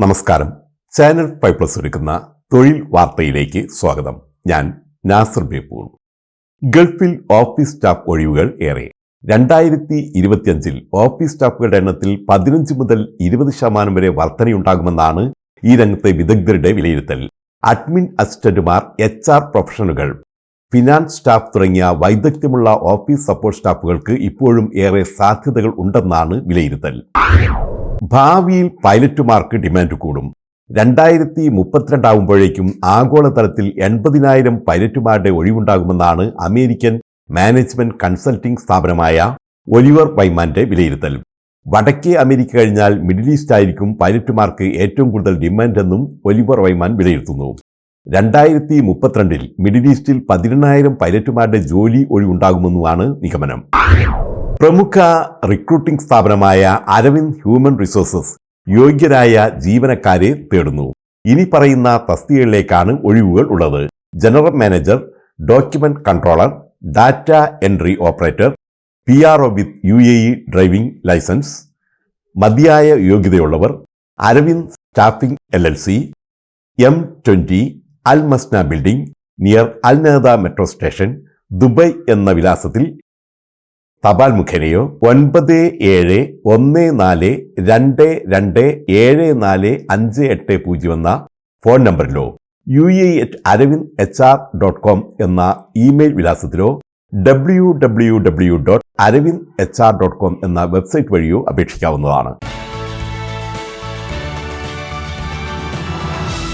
നമസ്കാരം. Channel five plus ഒരുക്കുന്ന തൊഴിൽ വാർത്തയിലേക്ക് സ്വാഗതം. ഞാൻ നാസർ ബേപ്പൂർ. ഗൾഫിൽ ഓഫീസ് സ്റ്റാഫ് ഒഴിവുകൾ ഏറെ. രണ്ടായിരത്തി ഇരുപത്തിയഞ്ചിൽ ഓഫീസ് സ്റ്റാഫുകളുടെ എണ്ണത്തിൽ പതിനഞ്ച് മുതൽ ഇരുപത് ശതമാനം വരെ വർധനയുണ്ടാകുമെന്നാണ് ഈ രംഗത്തെ വിദഗ്ധരുടെ വിലയിരുത്തൽ. അഡ്മിൻ അസിസ്റ്റന്റുമാർ എച്ച് ആർ പ്രൊഫഷണലുകൾ. ഫിനാൻസ് സ്റ്റാഫ് തുടങ്ങിയ വൈദഗ്ധ്യമുള്ള ഓഫീസ് സപ്പോർട്ട് സ്റ്റാഫുകൾക്ക് ഇപ്പോഴും ഏറെ സാധ്യതകൾ ഉണ്ടെന്നാണ് വിലയിരുത്തൽ. ഭാവിയിൽ പൈലറ്റുമാർക്ക് ഡിമാൻഡ് കൂടും. രണ്ടായിരത്തി മുപ്പത്തിരണ്ടാവുമ്പോഴേക്കും ആഗോളതലത്തിൽ എൺപതിനായിരം പൈലറ്റുമാരുടെ ഒഴിവുണ്ടാകുമെന്നാണ് അമേരിക്കൻ മാനേജ്മെന്റ് കൺസൾട്ടിംഗ് സ്ഥാപനമായ ഒലിവർ വൈമാന്റെ വിലയിരുത്തൽ. വടക്കേ അമേരിക്ക കഴിഞ്ഞാൽ മിഡിൽ ഈസ്റ്റ് ആയിരിക്കും പൈലറ്റുമാർക്ക് ഏറ്റവും കൂടുതൽ ഡിമാൻഡ് എന്നും ഒലിവർ വൈമാൻ വിലയിരുത്തുന്നു. രണ്ടായിരത്തി മുപ്പത്തിരണ്ടിൽ മിഡിൽ ഈസ്റ്റിൽ പതിനെണ്ണായിരം പൈലറ്റുമാരുടെ ജോലി ഒഴിവുണ്ടാകുമെന്നുമാണ് നിഗമനം. പ്രമുഖ റിക്രൂട്ടിംഗ് സ്ഥാപനമായ അരവിന്ദ് ഹ്യൂമൻ റിസോഴ്സസ് യോഗ്യരായ ജീവനക്കാരെ തേടുന്നു. ഇനി പറയുന്ന തസ്തികകളിലേക്കാണ് ഒഴിവുകൾ ഉള്ളത്. General manager document controller data entry operator P R O with U A E driving licence മതിയായ യോഗ്യതയുള്ളവർ Aravind staffing L L C M twenty Al Masna building near Al Nahda metro station Dubai എന്ന വിലാസത്തിൽ തപാൽ മുഖേനയോ ഒൻപത് ഏഴ് ഒന്ന് നാല് രണ്ട് രണ്ട് ഏഴ് നാല് അഞ്ച് എട്ട് പൂജ്യം എന്ന phone നമ്പറിലോ U A at Aravind H R dot com എന്ന email വിലാസത്തിലോ W W W dot Aravind H R dot com എന്ന വെബ്സൈറ്റ് വഴിയോ അപേക്ഷിക്കാവുന്നതാണ്.